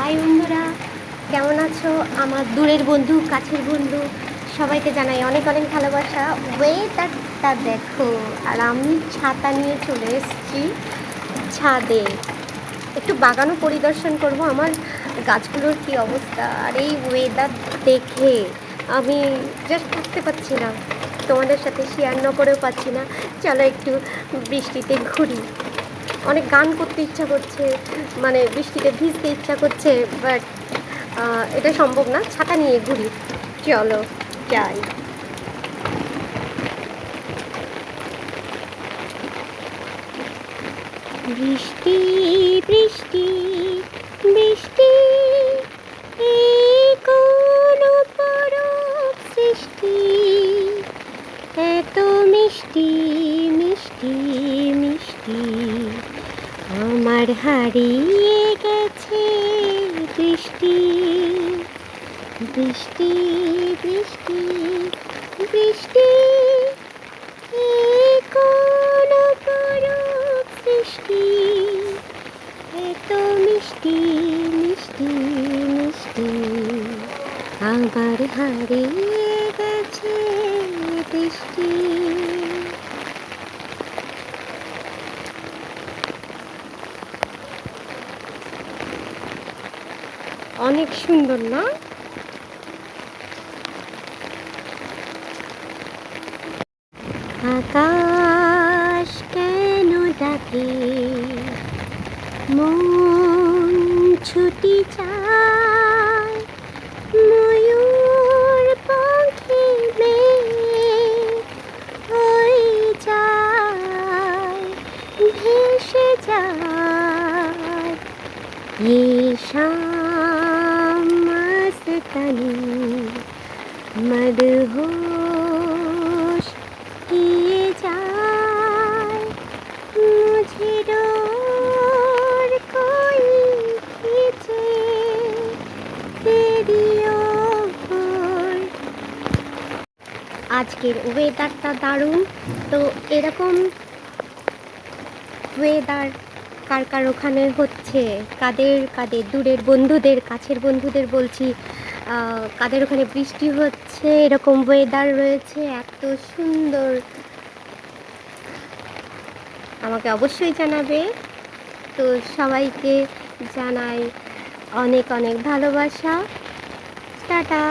High বন্ধুরা, কেমন আছো? আমার দূরের বন্ধু, কাছের বন্ধু, সবাইকে জানাই অনেক অনেক ভালোবাসা। ওয়েদারটা দেখো, আর আমি ছাতা নিয়ে চলে এসেছি ছাদে। একটু বাগানও পরিদর্শন করব আমার গাছগুলোর কি অবস্থা, আর এই ওয়েদার দেখে আমি জাস্ট থাকতে পারছি না, তোমাদের সাথে শেয়ার না করেও পাচ্ছি না। চলো একটু বৃষ্টিতে ঘুরি। অনেক গান করতে ইচ্ছা করছে মানে বৃষ্টিতে ভিজতে ইচ্ছা করছে বাট এটা সম্ভব না। ছাতা নিয়ে ঘুরি। চলো, যাই। বৃষ্টি বৃষ্টি বৃষ্টি সৃষ্টি? এত মিষ্টি। আমার হারিয়ে গেছে বৃষ্টি বৃষ্টি বৃষ্টি। বৃষ্টি কোন সৃষ্টি, এত মিষ্টি মিষ্টি মিষ্টি। আমার হারিয়ে গেছে বৃষ্টি। অনেক সুন্দর, না? আকাশ কেন ডাকে? মন ছুটি চায়। ময়ূর পাখি হয়ে যায়, ভেসে যায়। আজকের ওয়েদারটা দারুণ। তো এরকম ওয়েদার কার কার ওখানে হচ্ছে? কাদের কাদের দূরের বন্ধুদের, কাছের বন্ধুদের বলছি কাদের ওখানে বৃষ্টি হচ্ছে? এরকম ওয়েদার রয়েছে, এত সুন্দর। আমাকে অবশ্যই জানাবে। তো সবাইকে জানাই অনেক অনেক ভালোবাসা। টাটা!